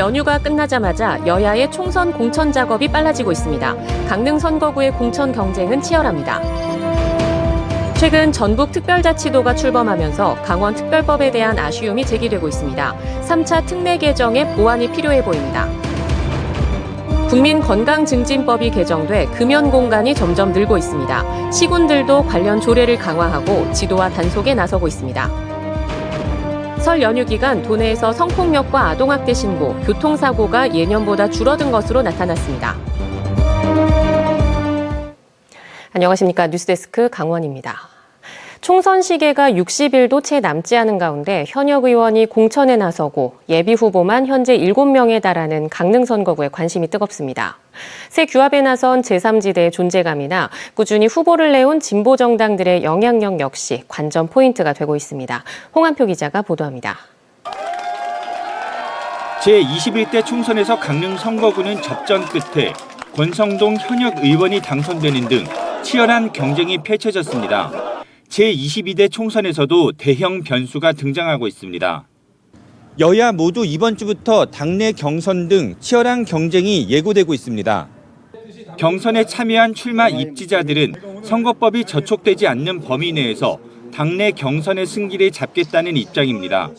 연휴가 끝나자마자 여야의 총선 공천 작업이 빨라지고 있습니다. 강릉 선거구의 공천 경쟁은 치열합니다. 최근 전북 특별자치도가 출범하면서 강원 특별법에 대한 아쉬움이 제기되고 있습니다. 3차 특례 개정에 보완이 필요해 보입니다. 국민건강증진법이 개정돼 금연 공간이 점점 늘고 있습니다. 시군들도 관련 조례를 강화하고 지도와 단속에 나서고 있습니다. 설 연휴 기간 도내에서 성폭력과 아동학대 신고, 교통사고가 예년보다 줄어든 것으로 나타났습니다. 안녕하십니까. 뉴스데스크 강원입니다. 총선 시계가 60일도 채 남지 않은 가운데 현역 의원이 공천에 나서고 예비 후보만 현재 7명에 달하는 강릉 선거구에 관심이 뜨겁습니다. 새 규합에 나선 제3지대의 존재감이나 꾸준히 후보를 내온 진보 정당들의 영향력 역시 관전 포인트가 되고 있습니다. 홍한표 기자가 보도합니다. 제21대 총선에서 강릉 선거구는 접전 끝에 권성동 현역 의원이 당선되는 등 치열한 경쟁이 펼쳐졌습니다. 제22대 총선에서도 대형 변수가 등장하고 있습니다. 여야 모두 이번 주부터 당내 경선 등 치열한 경쟁이 예고되고 있습니다. 경선에 참여한 출마 입지자들은 선거법이 저촉되지 않는 범위 내에서 당내 경선의 승기를 잡겠다는 입장입니다.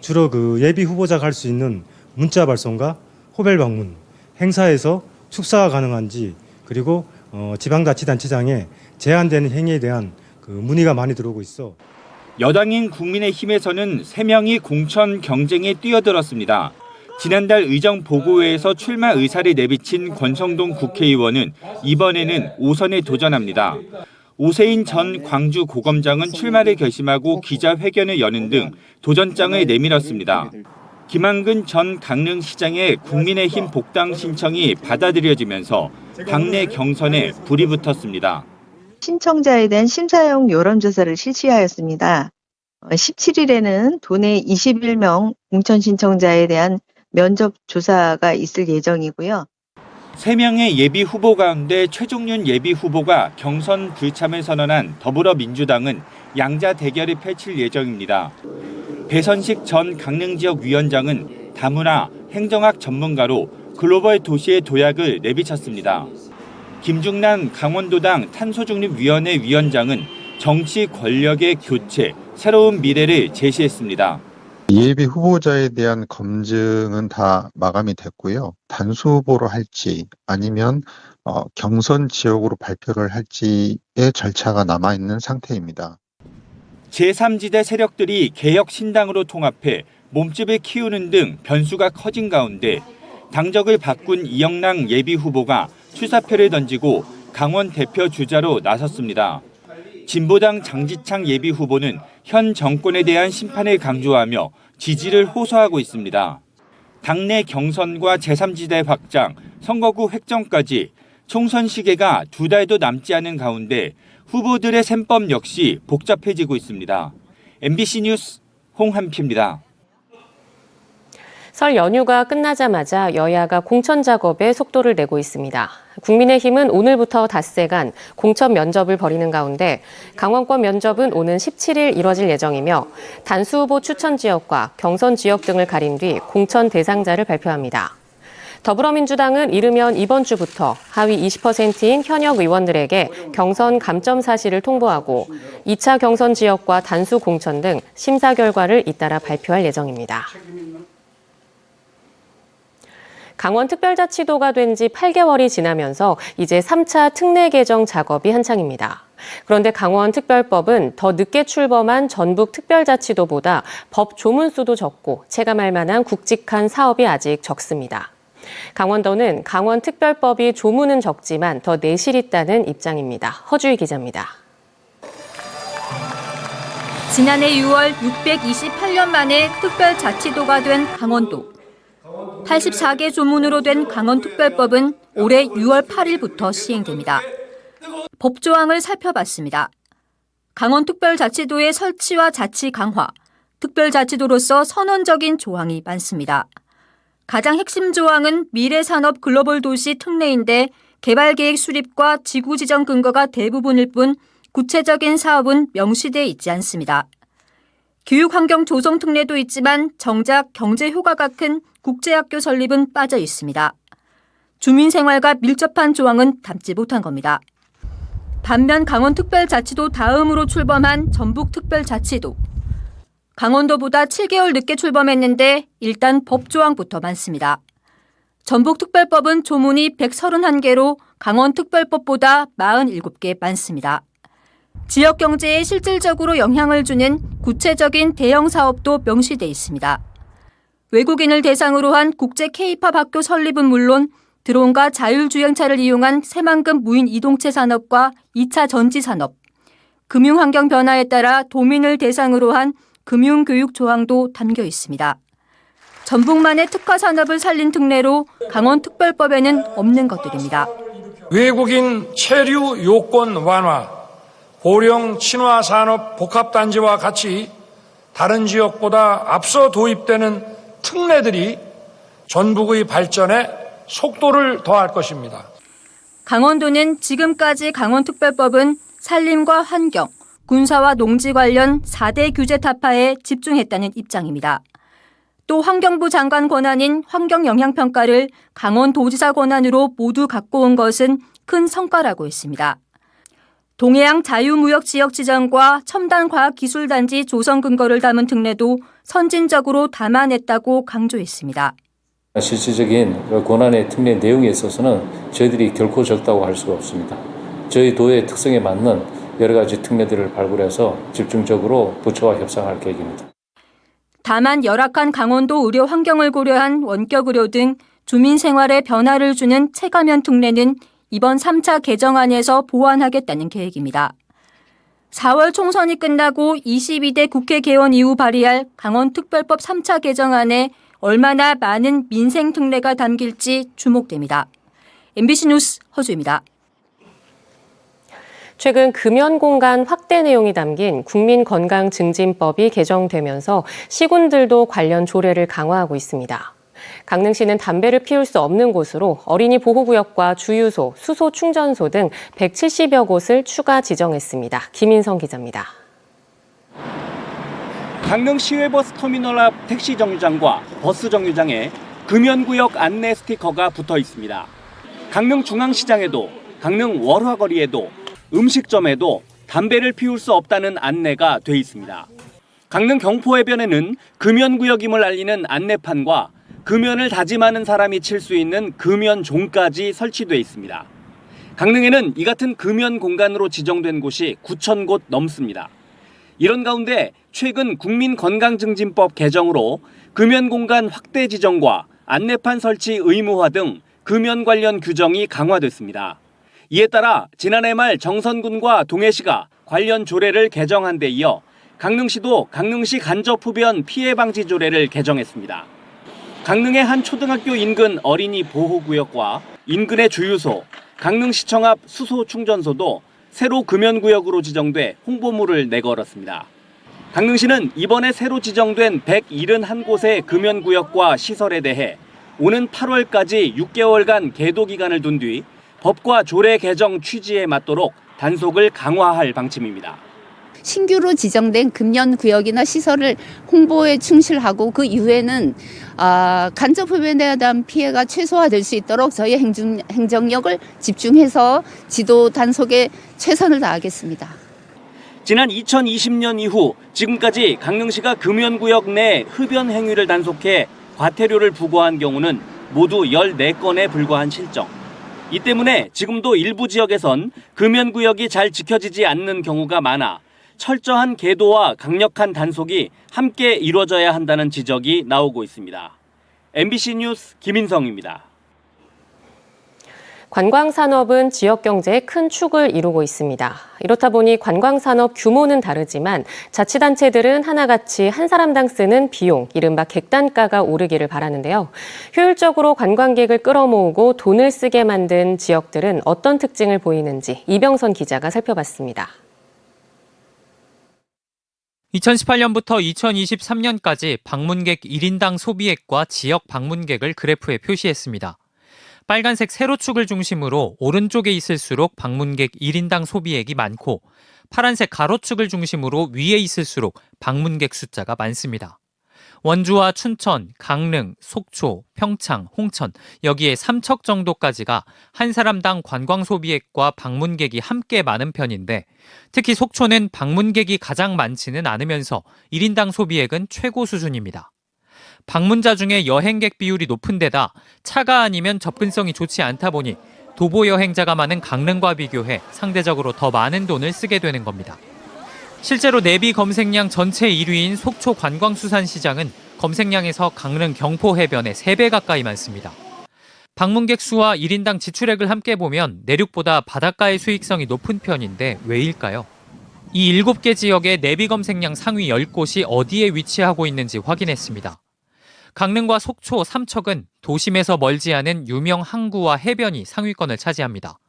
주로 그 예비 후보자가 할 수 있는 문자 발송과 호별 방문, 행사에서 축사가 가능한지 그리고 어, 지방자치단체장에 제한되는 행위에 대한 그 문의가 많이 들어오고 있어. 여당인 국민의힘에서는 3명이 공천 경쟁에 뛰어들었습니다. 지난달 의정 보고회에서 출마 의사를 내비친 권성동 국회의원은 이번에는 5선에 도전합니다. 오세인 전 광주 고검장은 출마를 결심하고 기자회견을 여는 등 도전장을 내밀었습니다. 김한근 전 강릉시장의 국민의힘 복당 신청이 받아들여지면서 당내 경선에 불이 붙었습니다. 신청자에 대한 심사용 여론조사를 실시하였습니다. 17일에는 도내 21명 공천 신청자에 대한 면접 조사가 있을 예정이고요. 3명의 예비 후보 가운데 최종윤 예비 후보가 경선 불참을 선언한 더불어민주당은 양자 대결을 펼칠 예정입니다. 배선식 전 강릉 지역 위원장은 다문화 행정학 전문가로 글로벌 도시의 도약을 내비쳤습니다. 김중남 강원도당 탄소중립위원회 위원장은 정치 권력의 교체, 새로운 미래를 제시했습니다. 예비 후보자에 대한 검증은 다 마감이 됐고요. 단수 후보로 할지 아니면 어, 경선 지역으로 발표를 할지의 절차가 남아 있는 상태입니다. 제3지대 세력들이 개혁 신당으로 통합해 몸집을 키우는 등 변수가 커진 가운데 당적을 바꾼 이영랑 예비 후보가 출사표를 던지고 강원 대표 주자로 나섰습니다. 진보당 장지창 예비 후보는 현 정권에 대한 심판을 강조하며 지지를 호소하고 있습니다. 당내 경선과 제3지대 확장, 선거구 획정까지 총선 시계가 두 달도 남지 않은 가운데 후보들의 셈법 역시 복잡해지고 있습니다. MBC 뉴스 홍한표입니다. 설 연휴가 끝나자마자 여야가 공천 작업에 속도를 내고 있습니다. 국민의힘은 오늘부터 닷새간 공천 면접을 벌이는 가운데 강원권 면접은 오는 17일 이뤄질 예정이며 단수 후보 추천 지역과 경선 지역 등을 가린 뒤 공천 대상자를 발표합니다. 더불어민주당은 이르면 이번 주부터 하위 20%인 현역 의원들에게 경선 감점 사실을 통보하고 2차 경선 지역과 단수 공천 등 심사 결과를 잇따라 발표할 예정입니다. 강원특별자치도가 된 지 8개월이 지나면서 이제 3차 특례 개정 작업이 한창입니다. 그런데 강원특별법은 더 늦게 출범한 전북특별자치도보다 법 조문수도 적고 체감할 만한 굵직한 사업이 아직 적습니다. 강원도는 강원특별법이 조문은 적지만 더 내실 있다는 입장입니다. 허주희 기자입니다. 지난해 6월 628년 만에 특별자치도가 된 강원도. 84개 조문으로 된 강원특별법은 올해 6월 8일부터 시행됩니다. 법조항을 살펴봤습니다. 강원특별자치도의 설치와 자치 강화, 특별자치도로서 선언적인 조항이 많습니다. 가장 핵심 조항은 미래산업 글로벌 도시 특례인데 개발계획 수립과 지구 지정 근거가 대부분일 뿐 구체적인 사업은 명시돼 있지 않습니다. 교육 환경 조성 특례도 있지만 정작 경제 효과가 큰 국제학교 설립은 빠져 있습니다. 주민 생활과 밀접한 조항은 담지 못한 겁니다. 반면 강원특별자치도 다음으로 출범한 전북특별자치도. 강원도보다 7개월 늦게 출범했는데 일단 법조항부터 많습니다. 전북특별법은 조문이 131개로 강원특별법보다 47개 많습니다. 지역 경제에 실질적으로 영향을 주는 구체적인 대형 사업도 명시돼 있습니다. 외국인을 대상으로 한 국제 K-팝 학교 설립은 물론 드론과 자율주행차를 이용한 새만금 무인 이동체 산업과 2차 전지 산업, 금융 환경 변화에 따라 도민을 대상으로 한 금융 교육 조항도 담겨 있습니다. 전북만의 특화 산업을 살린 특례로 강원특별법에는 없는 것들입니다. 외국인 체류 요건 완화, 고령 친화 산업 복합단지와 같이 다른 지역보다 앞서 도입되는 특례들이 전북의 발전에 속도를 더할 것입니다. 강원도는 지금까지 강원특별법은 산림과 환경, 군사와 농지 관련 4대 규제 타파에 집중했다는 입장입니다. 또 환경부 장관 권한인 환경영향평가를 강원도지사 권한으로 모두 갖고 온 것은 큰 성과라고 했습니다. 동해안 자유무역 지역 지정과 첨단 과학기술단지 조성 근거를 담은 특례도 선진적으로 담아냈다고 강조했습니다. 실질적인 권한의 특례 내용에 있어서는 저희들이 결코 적다고 할 수가 없습니다. 저희 도의 특성에 맞는 여러 가지 특례들을 발굴해서 집중적으로 부처와 협상할 계획입니다. 다만 열악한 강원도 의료 환경을 고려한 원격 의료 등 주민 생활에 변화를 주는 체감형 특례는 이번 3차 개정안에서 보완하겠다는 계획입니다. 4월 총선이 끝나고 22대 국회 개원 이후 발의할 강원특별법 3차 개정안에 얼마나 많은 민생 특례가 담길지 주목됩니다. MBC 뉴스 허주입니다. 최근 금연 공간 확대 내용이 담긴 국민건강증진법이 개정되면서 시군들도 관련 조례를 강화하고 있습니다. 강릉시는 담배를 피울 수 없는 곳으로 어린이 보호구역과 주유소, 수소 충전소 등 170여 곳을 추가 지정했습니다. 김인성 기자입니다. 강릉 시외버스 터미널 앞 택시 정류장과 버스 정류장에 금연구역 안내 스티커가 붙어 있습니다. 강릉 중앙시장에도 강릉 월화거리에도 음식점에도 담배를 피울 수 없다는 안내가 돼 있습니다. 강릉 경포해변에는 금연구역임을 알리는 안내판과 금연을 다짐하는 사람이 칠 수 있는 금연 종까지 설치돼 있습니다. 강릉에는 이 같은 금연 공간으로 지정된 곳이 9천 곳 넘습니다. 이런 가운데 최근 국민건강증진법 개정으로 금연 공간 확대 지정과 안내판 설치 의무화 등 금연 관련 규정이 강화됐습니다. 이에 따라 지난해 말 정선군과 동해시가 관련 조례를 개정한 데 이어 강릉시도 강릉시 간접 흡연 피해 방지 조례를 개정했습니다. 강릉의 한 초등학교 인근 어린이 보호구역과 인근의 주유소, 강릉시청 앞 수소 충전소도 새로 금연구역으로 지정돼 홍보물을 내걸었습니다. 강릉시는 이번에 새로 지정된 171곳의 금연구역과 시설에 대해 오는 8월까지 6개월간 계도 기간을 둔 뒤 법과 조례 개정 취지에 맞도록 단속을 강화할 방침입니다. 신규로 지정된 금연 구역이나 시설을 홍보에 충실하고 그 이후에는 아, 간접 흡연에 대한 피해가 최소화될 수 있도록 저희 행정, 행정력을 집중해서 지도 단속에 최선을 다하겠습니다. 지난 2020년 이후 지금까지 강릉시가 금연구역 내 흡연 행위를 단속해 과태료를 부과한 경우는 모두 14건에 불과한 실정. 이 때문에 지금도 일부 지역에선 금연구역이 잘 지켜지지 않는 경우가 많아 철저한 계도와 강력한 단속이 함께 이루어져야 한다는 지적이 나오고 있습니다. MBC 뉴스 김인성입니다. 관광산업은 지역 경제의 큰 축을 이루고 있습니다. 이렇다 보니 관광산업 규모는 다르지만 자치단체들은 하나같이 한 사람당 쓰는 비용, 이른바 객단가가 오르기를 바라는데요. 효율적으로 관광객을 끌어모으고 돈을 쓰게 만든 지역들은 어떤 특징을 보이는지 이병선 기자가 살펴봤습니다. 2018년부터 2023년까지 방문객 1인당 소비액과 지역 방문객을 그래프에 표시했습니다. 빨간색 세로축을 중심으로 오른쪽에 있을수록 방문객 1인당 소비액이 많고 파란색 가로축을 중심으로 위에 있을수록 방문객 숫자가 많습니다. 원주와 춘천, 강릉, 속초, 평창, 홍천 여기에 삼척 정도까지가 한 사람당 관광 소비액과 방문객이 함께 많은 편인데 특히 속초는 방문객이 가장 많지는 않으면서 1인당 소비액은 최고 수준입니다. 방문자 중에 여행객 비율이 높은 데다 차가 아니면 접근성이 좋지 않다 보니 도보 여행자가 많은 강릉과 비교해 상대적으로 더 많은 돈을 쓰게 되는 겁니다. 실제로 내비 검색량 전체 1위인 속초 관광수산시장은 검색량에서 강릉 경포 해변에 3배 가까이 많습니다. 방문객 수와 1인당 지출액을 함께 보면 내륙보다 바닷가의 수익성이 높은 편인데 왜일까요? 이 7개 지역의 내비 검색량 상위 10곳이 어디에 위치하고 있는지 확인했습니다. 강릉과 속초, 삼척은 도심에서 멀지 않은 유명 항구와 해변이 상위권을 차지합니다.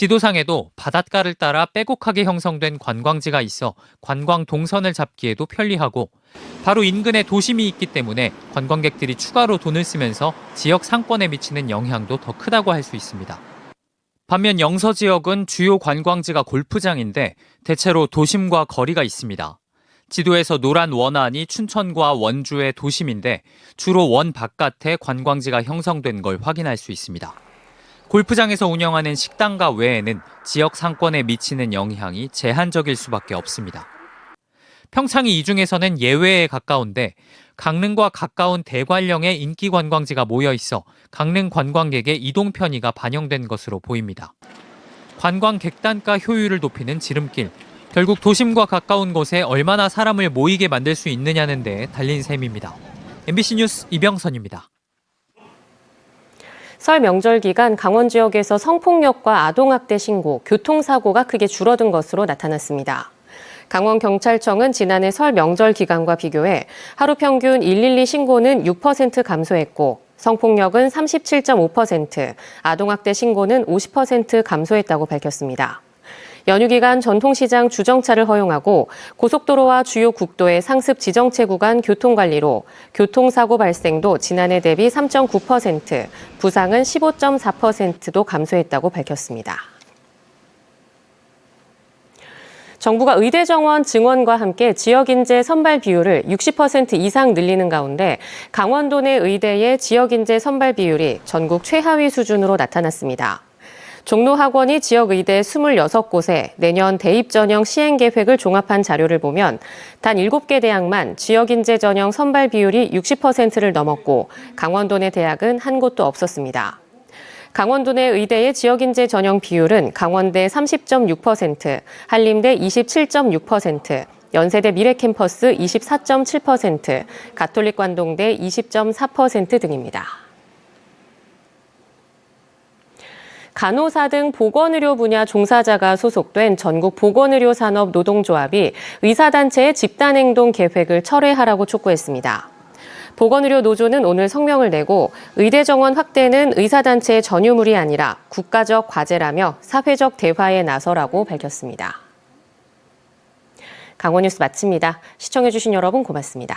지도상에도 바닷가를 따라 빼곡하게 형성된 관광지가 있어 관광 동선을 잡기에도 편리하고 바로 인근에 도심이 있기 때문에 관광객들이 추가로 돈을 쓰면서 지역 상권에 미치는 영향도 더 크다고 할 수 있습니다. 반면 영서 지역은 주요 관광지가 골프장인데 대체로 도심과 거리가 있습니다. 지도에서 노란 원안이 춘천과 원주의 도심인데 주로 원 바깥에 관광지가 형성된 걸 확인할 수 있습니다. 골프장에서 운영하는 식당가 외에는 지역 상권에 미치는 영향이 제한적일 수밖에 없습니다. 평창이 이 중에서는 예외에 가까운데 강릉과 가까운 대관령의 인기 관광지가 모여 있어 강릉 관광객의 이동 편의가 반영된 것으로 보입니다. 관광 객 단가 효율을 높이는 지름길, 결국 도심과 가까운 곳에 얼마나 사람을 모이게 만들 수 있느냐는 데 달린 셈입니다. MBC 뉴스 이병선입니다. 설 명절 기간 강원 지역에서 성폭력과 아동학대 신고, 교통사고가 크게 줄어든 것으로 나타났습니다. 강원경찰청은 지난해 설 명절 기간과 비교해 하루 평균 112 신고는 6% 감소했고 성폭력은 37.5%, 아동학대 신고는 50% 감소했다고 밝혔습니다. 연휴 기간 전통시장 주정차를 허용하고 고속도로와 주요 국도의 상습 지정체 구간 교통관리로 교통사고 발생도 지난해 대비 3.9%, 부상은 15.4%도 감소했다고 밝혔습니다. 정부가 의대 정원 증원과 함께 지역 인재 선발 비율을 60% 이상 늘리는 가운데 강원도 내 의대의 지역 인재 선발 비율이 전국 최하위 수준으로 나타났습니다. 종로학원이 지역 의대 26곳에 내년 대입 전형 시행 계획을 종합한 자료를 보면 단 7개 대학만 지역 인재 전형 선발 비율이 60%를 넘었고 강원도 내 대학은 한 곳도 없었습니다. 강원도 내 의대의 지역인재 전형 비율은 강원대 30.6%, 한림대 27.6%, 연세대 미래캠퍼스 24.7%, 가톨릭 관동대 20.4% 등입니다. 간호사 등 보건의료 분야 종사자가 소속된 전국 보건의료 산업 노동조합이 의사단체의 집단행동 계획을 철회하라고 촉구했습니다. 보건의료 노조는 오늘 성명을 내고 의대 정원 확대는 의사단체의 전유물이 아니라 국가적 과제라며 사회적 대화에 나서라고 밝혔습니다. 강원 뉴스 마칩니다. 시청해주신 여러분 고맙습니다.